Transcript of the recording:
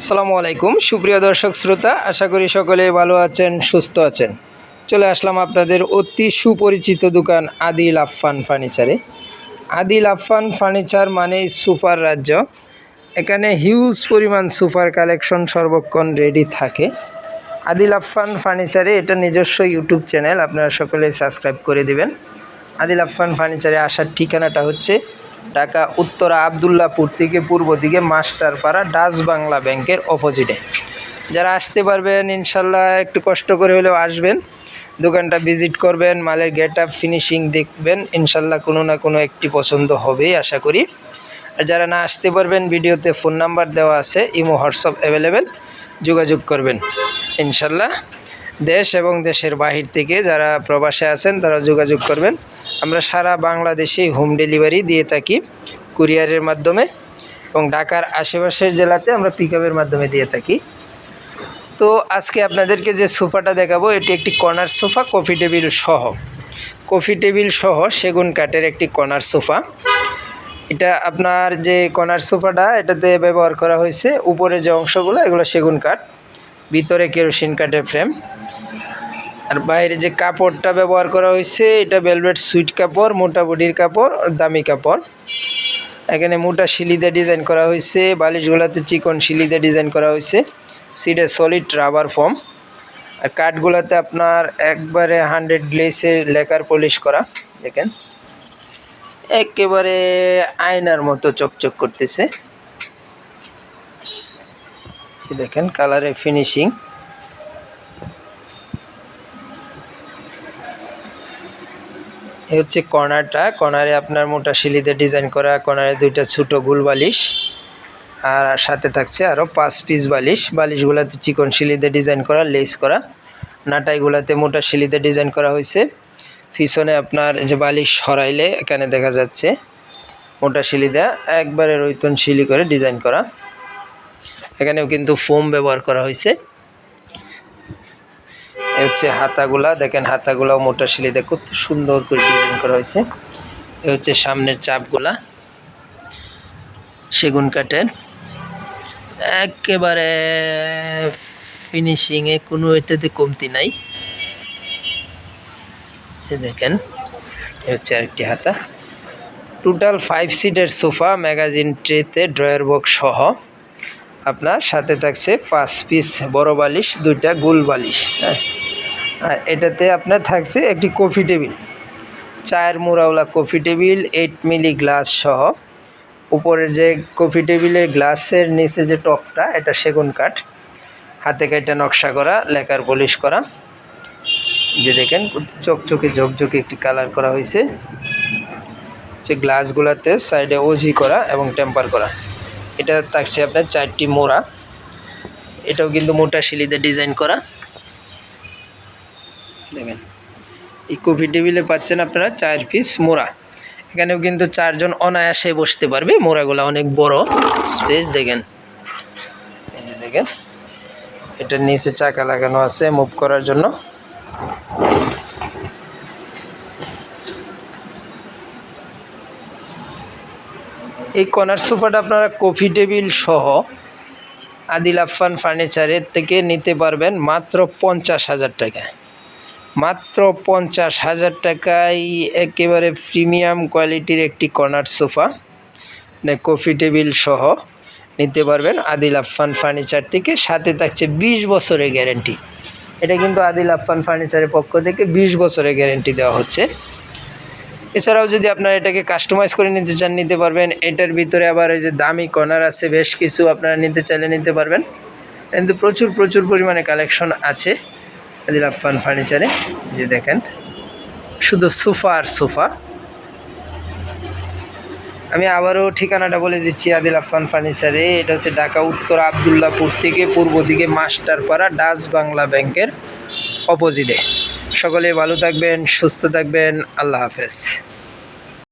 আসসালামু আলাইকুম। সুপ্রিয় দর্শক, শ্রোতা, আশা করি সকলে ভালো আছেন, সুস্থ আছেন। চলে আসলাম আপনাদের অতি সুপরিচিত দোকান আদিল আফফান ফার্নিচারে। আদিল আফফান ফার্নিচার মানেই সুপার রাজ্য। এখানে হিউজ পরিমাণ সুপার কালেকশন সর্বক্ষণ রেডি থাকে। আদিল আফফান ফার্নিচারে এটা নিজস্ব ইউটিউব চ্যানেল, আপনারা সকলে সাবস্ক্রাইব করে দিবেন। আদিল আফফান ফার্নিচারে আসার ঠিকানাটা হচ্ছে ঢাকা, উত্তরা আবদুল্লাপুর থেকে পূর্ব দিকে মাস্টারপাড়া, ডাচ বাংলা ব্যাংকের অপোজিটে। যারা আসতে পারবেন, ইনশাল্লাহ একটু কষ্ট করে হলেও আসবেন। দোকানটা ভিজিট করবেন, মালের গেট আপ ফিনিশিং দেখবেন। ইনশাল্লাহ কোনো না কোনো একটি পছন্দ হবেই, আশা করি। আর যারা না আসতে পারবেন, ভিডিওতে ফোন নাম্বার দেওয়া আছে, ইমো, হোয়াটসঅ্যাপ অ্যাভেলেবেল, যোগাযোগ করবেন। ইনশাল্লাহ দেশ এবং দেশের বাহির থেকে যারা প্রবাসে আছেন, তারা যোগাযোগ করবেন। আমরা সারা বাংলাদেশে হোম ডেলিভারি দিয়ে থাকি কুরিয়ারের মাধ্যমে এবং ঢাকার আশেপাশের জেলাতে আমরা পিক মাধ্যমে দিয়ে থাকি। তো আজকে আপনাদেরকে যে সোফাটা দেখাবো, এটি একটি কর্নার সোফা কফি টেবিল সহ। কফি টেবিল সহ সেগুন কাঠের একটি কর্নার সোফা। এটা আপনার যে কর্নার সোফাটা, এটাতে ব্যবহার করা হয়েছে। উপরে যে অংশগুলো, এগুলো সেগুন কাঠ, ভিতরে কেরোসিন কাঠের ফ্রেম আর বাইরে যে কাপড়টা ব্যবহার করা হয়েছে, এটা ভেলভেট সুইট কাপড়, মোটা বডির কাপড়, দামি কাপড়। এখানে মোটা শিলিতে ডিজাইন করা হয়েছে, বালিশগুলোতে চিকন শিলিতে ডিজাইন করা হয়েছে। সিডে সলিড রাবার ফর্ম আর কাঠগুলোতে আপনার একবারে হান্ড্রেড গ্লেসের লেকার পলিশ করা, দেখেন। একেবারে আয়নার মতো চকচক করতেছে। দেখেন কালারের ফিনিশিং এ হচ্ছে কর্নারটা। কর্নারে আপনার মোটা শিলিতে ডিজাইন করা, কর্নারে দুইটা ছোটো গুল বালিশ, আর সাথে থাকছে আরও পাঁচ পিস বালিশ। বালিশগুলোতে চিকন শিলিতে ডিজাইন করা, লেস করা। নাটাইগুলোতে মোটা শিলিতে ডিজাইন করা হয়েছে। পিছনে আপনার যে বালিশ সরাইলে এখানে দেখা যাচ্ছে মোটা শিলি দেওয়া একবারে রৈতন শিলি করে ডিজাইন করা। এখানেও কিন্তু ফোম ব্যবহার করা হয়েছে। এ হচ্ছে হাতাগুলা, দেখেন হাতাগুলাও মোটা শিলিতে খুব সুন্দর করে ডিজাইন করা হয়েছে। এ হচ্ছে সামনের চাপগুলা, সেগুন কাঠের। একেবারে ফিনিশিংয়ে কোনো এটাতে কমতি নাই। সে দেখেন, এ হচ্ছে আরেকটি হাতা। টোটাল ফাইভ সিটের সোফা ম্যাগাজিন ট্রেতে ড্রয়ার বক্স সহ। আপনার সাথে থাকছে পাঁচ পিস বড় বালিশ, দুইটা গোল বালিশ হ্যাঁ? আর এটাতে আপনার থাকছে একটি কফি টেবিল। চায়ের মুড়াওলা coffee table eight milli glass সহ। উপরে যে কফি টেবিলের গ্লাসের নিচে যে টপটা, এটা সেগুন কাঠ। হাতে কাটা নকশা করা, লেকার পলিশ করা। যে দেখেন, চকচকে, ঝকঝকে একটি কালার করা হয়েছে যে গ্লাসগুলোতে সাইডে ওজি করা এবং টেম্পার করা। এটা থাকছে আপনার চারটি মোড়া। এটাও কিন্তু মোটা শিলিতে ডিজাইন করা। দেখেন এই কফি টেবিলে পাচ্ছেন আপনারা চার পিস মোড়া। এখানেও কিন্তু চারজন অনায়াসে বসতে পারবে। মোড়াগুলো অনেক বড় স্পেস দেখেন। দেখেন এটার নিচে চাকা লাগানো আছে মুভ করার জন্য। এই কর্নার সোফাটা আপনারা কফি টেবিল সহ আদিল আফফান ফার্নিচারের থেকে নিতে পারবেন মাত্র পঞ্চাশ হাজার টাকায় মাত্র পঞ্চাশ হাজার টাকায় একেবারে প্রিমিয়াম কোয়ালিটির একটি কর্নার সোফা। কফি টেবিল সহ নিতে পারবেন আদিল আফফান ফার্নিচার থেকে। সাথে থাকছে বিশ বছরের গ্যারেন্টি। এটা কিন্তু আদিল আফফান ফার্নিচারের পক্ষ থেকে বিশ বছরের গ্যারেন্টি দেওয়া হচ্ছে। এছাড়াও যদি আপনারা এটাকে কাস্টমাইজ করে নিতে চান, নিতে পারবেন। এটার ভিতরে আবার এই যে দামি কর্নার আছে, বেশ কিছু আপনারা নিতে চাইলে নিতে পারবেন। কিন্তু প্রচুর প্রচুর পরিমাণে কালেকশন আছে। আদিল আফফান ফার্নিচারে যে দেখেন, শুধু সোফা আর সোফা। আমি আবারও ঠিকানাটা বলে দিচ্ছি, আদিল আফান ফার্নিচারে। এটা হচ্ছে ঢাকা উত্তর আবদুল্লাপুর থেকে পূর্ব দিকে মাস্টারপাড়া, ডাচ বাংলা ব্যাংকের অপোজিটে সকলে ভালো থাকবেন, সুস্থ থাকবেন, আল্লাহ হাফেজ।